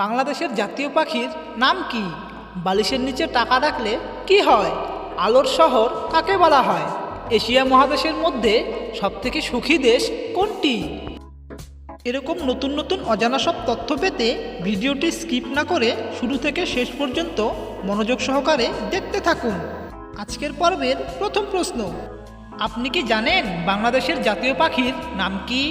বাংলাদেশের জাতীয় পাখির নাম কি? বালিশের নিচে টাকা রাখলে কি হয়? আলোর শহর কাকে বলা হয়? এশিয়া মহাদেশের মধ্যে সবথেকে সুখী দেশ কোনটি? এরকম নতুন নতুন অজানা সব তথ্য পেতে ভিডিওটি স্কিপ না করে শুরু থেকে শেষ পর্যন্ত মনোযোগ সহকারে দেখতে থাকুন। আজকের পর্বের প্রথম প্রশ্ন, আপনি কি জানেন বাংলাদেশের জাতীয় পাখির নাম কি?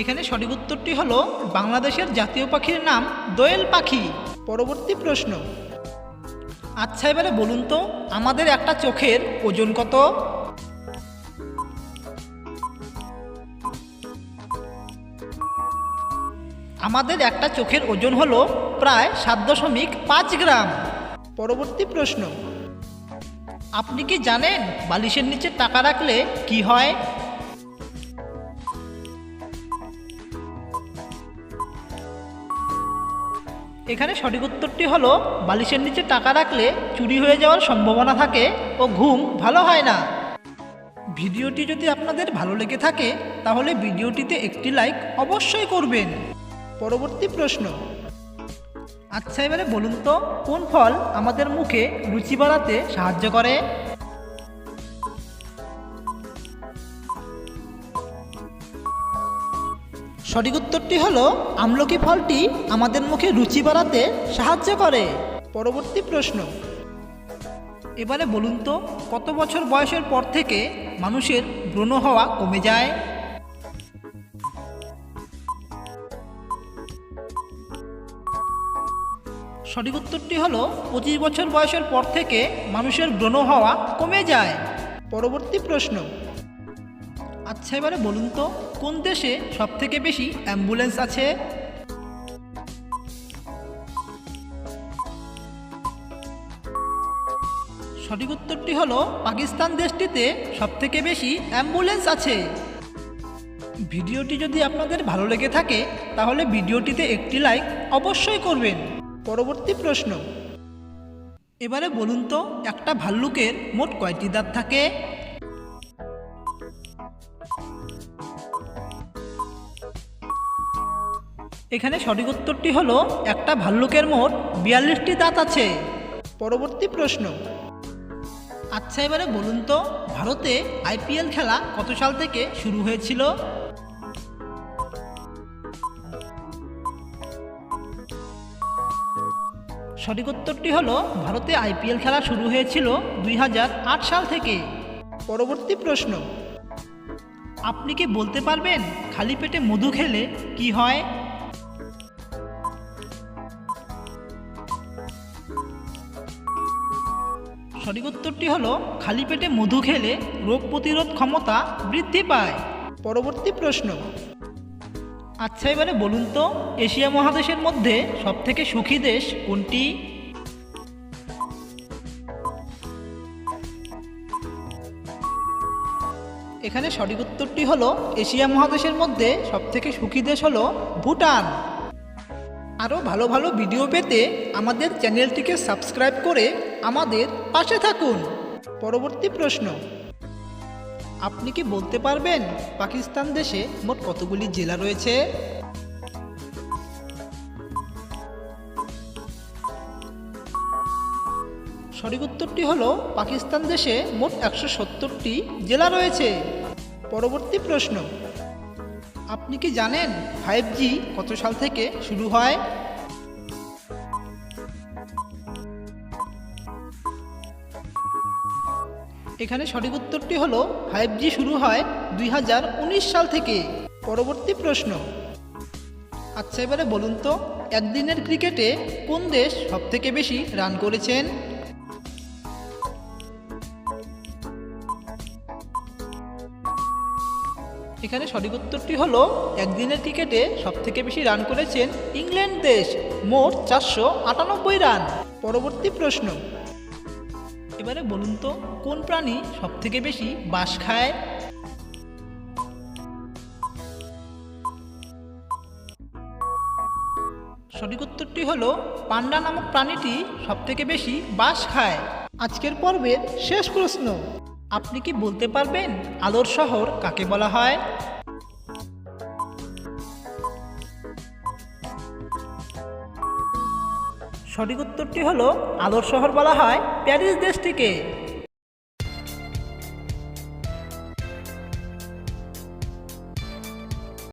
এখানে সঠিক উত্তরটি হলো বাংলাদেশের জাতীয় পাখির নাম দোয়েল পাখি। পরবর্তী প্রশ্ন। আচ্ছা এবারে বলুন তো, আমাদের একটা চোখের ওজন কত? আমাদের একটা চোখের ওজন হলো প্রায় সাত দশমিক পাঁচ গ্রাম। পরবর্তী প্রশ্ন। আপনি কি জানেন বালিশের নিচে টাকা রাখলে কি হয়? এখানে সঠিক উত্তরটি হলো, বালিশের নিচে টাকা রাখলে চুরি হয়ে যাওয়ার সম্ভাবনা থাকে ও ঘুম ভালো হয় না। ভিডিওটি যদি আপনাদের ভালো লেগে থাকে, তাহলে ভিডিওটিতে একটি লাইক অবশ্যই করবেন। পরবর্তী প্রশ্ন। আচ্ছা এবারে বলুন তো, কোন ফল আমাদের মুখে রুচি বাড়াতে সাহায্য করে? সঠিক উত্তরটি হলো, আমলকি ফলটি আমাদের মুখে রুচি বাড়াতে সাহায্য করে। পরবর্তী প্রশ্ন। এবারে বলুন তো, কত বছর বয়সের পর থেকে মানুষের ব্রণ হওয়া কমে যায়? সঠিক উত্তরটি হলো, পঁচিশ বছর বয়সের পর থেকে মানুষের ব্রণ হওয়া কমে যায়। পরবর্তী প্রশ্ন। আচ্ছা এবারে বলুন তো, কোন দেশে সব থেকে বেশি অ্যাম্বুলেন্স আছে? সঠিক উত্তরটি হলো, পাকিস্তান দেশটিতে সব থেকে বেশি অ্যাম্বুলেন্স আছে। ভিডিওটি যদি আপনাদের ভালো লেগে থাকে, তাহলে ভিডিওটিতে একটি লাইক অবশ্যই করবেন। পরবর্তী প্রশ্ন। এবারে বলুন তো, একটা ভাল্লুকের মোট কয়টি দাঁত থাকে? এখানে সঠিক উত্তরটি হলো একটা ভাল্লুকের মোট বিয়াল্লিশটি দাঁত আছে। পরবর্তী প্রশ্ন। আচ্ছা এবারে বলুন তো ভারতে আইপিএল খেলা কত সাল থেকে শুরু হয়েছিল? সঠিক উত্তরটি হলো ভারতে আইপিএল খেলা শুরু হয়েছিল দুই হাজার আট সাল থেকে। পরবর্তী প্রশ্ন। আপনি কি বলতে পারবেন খালি পেটে মধু খেলে কি হয়? সঠিক উত্তরটি হলো, খালি পেটে মধু খেলে রোগ প্রতিরোধ ক্ষমতা বৃদ্ধি পায়। পরবর্তী প্রশ্ন। আচ্ছা এবারে বলুন তো, এশিয়া মহাদেশের মধ্যে সবথেকে সুখী দেশ কোনটি? এখানে সঠিক উত্তরটি হলো, এশিয়া মহাদেশের মধ্যে সবথেকে সুখী দেশ হলো ভুটান। আরও ভালো ভালো ভিডিও পেতে আমাদের চ্যানেলটিকে সাবস্ক্রাইব করে আমাদের পাশে থাকুন। পরবর্তী প্রশ্ন। আপনি কি বলতে পারবেন পাকিস্তান দেশে মোট কতগুলি জেলা রয়েছে? সঠিক উত্তরটি হলো পাকিস্তান দেশে মোট একশো সত্তরটি জেলা রয়েছে। পরবর্তী প্রশ্ন। আপনি কি জানেন ফাইভ জি কত সাল থেকে শুরু হয়? এখানে সঠিক উত্তরটি হলো ফাইভ জি শুরু হয় দুই হাজার উনিশ সাল থেকে। পরবর্তী প্রশ্ন। আচ্ছা এবারে বলুন তো, একদিনের ক্রিকেটে কোন দেশ সবথেকে বেশি রান করেছেন? এখানে সঠিক উত্তরটি হলো, একদিনের ক্রিকেটে সবথেকে বেশি রান করেছেন ইংল্যান্ড দেশ, মোট চারশো আটানব্বই রান। পরবর্তী প্রশ্ন। এবারে বলুন তো, কোন প্রাণী সবথেকে বেশি বাঁশ খায়? সঠিক উত্তরটি হলো, পান্ডা নামক প্রাণীটি সবথেকে বেশি বাঁশ খায়। আজকের পর্বের শেষ প্রশ্ন, আপনি কি বলতে পারবেন আলোর শহর কাকে বলা হয়? সঠিক উত্তরটি হলো আলোর শহর বলা হয় প্যারিস দেশটিকে।